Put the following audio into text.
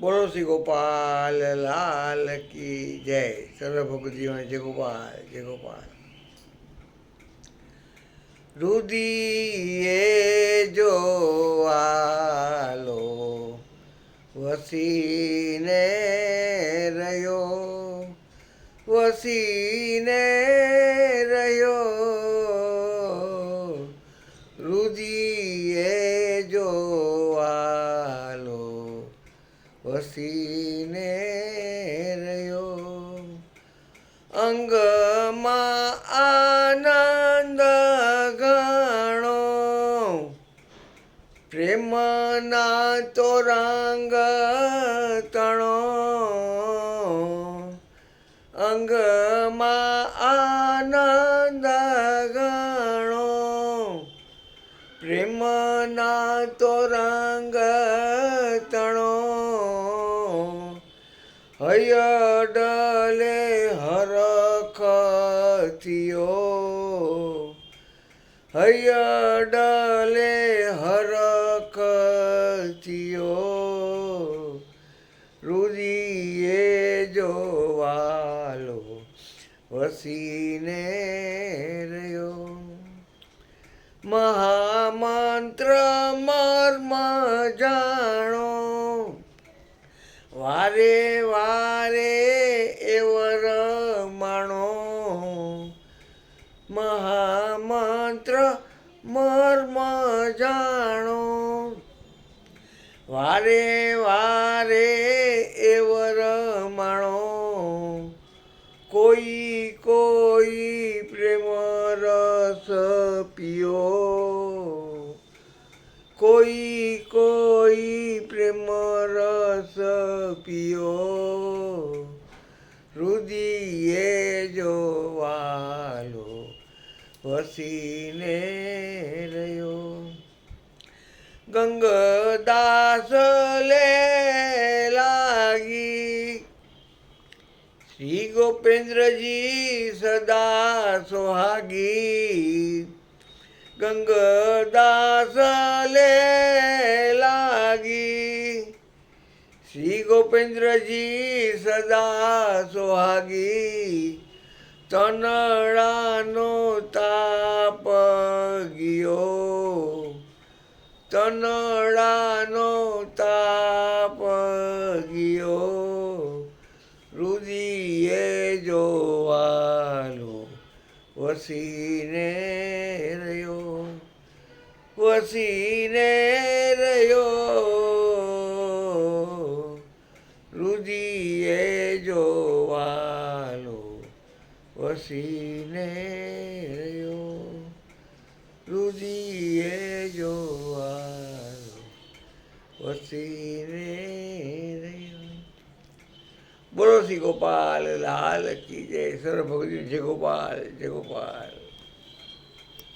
બોલો શ્રી ગોપાલ, લાલ કી જય. સર્વ ભગવતીઓ જય ગોપાલ જય ગોપાલ. રુદિયે જો આલો વસીને રહ્યો વસીને રહ્યો. રુદીએ વસીને રહ્યો. અંગમાં આનંદ ગણો પ્રેમના તોરંગ તણો. અંગમાં આનંદ ગણો પ્રેમના તોરાંગ તણો હયડલે હરખતિયો હયડલે હરખતિયો રુદિએ જોવાલો વસીને વારે વારે એવર માણો. મહામંત્ર મર્મ જાણો. વારે વારે એવર માણો. કોઈ કોઈ પ્રેમ રસ પીઓ. પીઓ રુદિએ જોવાલો વસીને રહ્યો ગંગદાસ લે લાગી શ્રી ગોપેન્દ્રજી સદા સોહાગી ગંગદાસ લે શ્રી ગોપેન્દ્રજી સદા સોહાગી, તનડાનો તાપ ગયો. તનડાનો તાપ ગયો. રુદિએ જોવાનો વસીને રહ્યો. વસીને રહ્યો. વસીને રહ્યો, રુદિએ જોવાલો વસીને રહ્યો. બોલો શ્રી ગોપાલ, લાલ કી જય. સર્વ ભગવતી જય ગોપાલ જય ગોપાલ.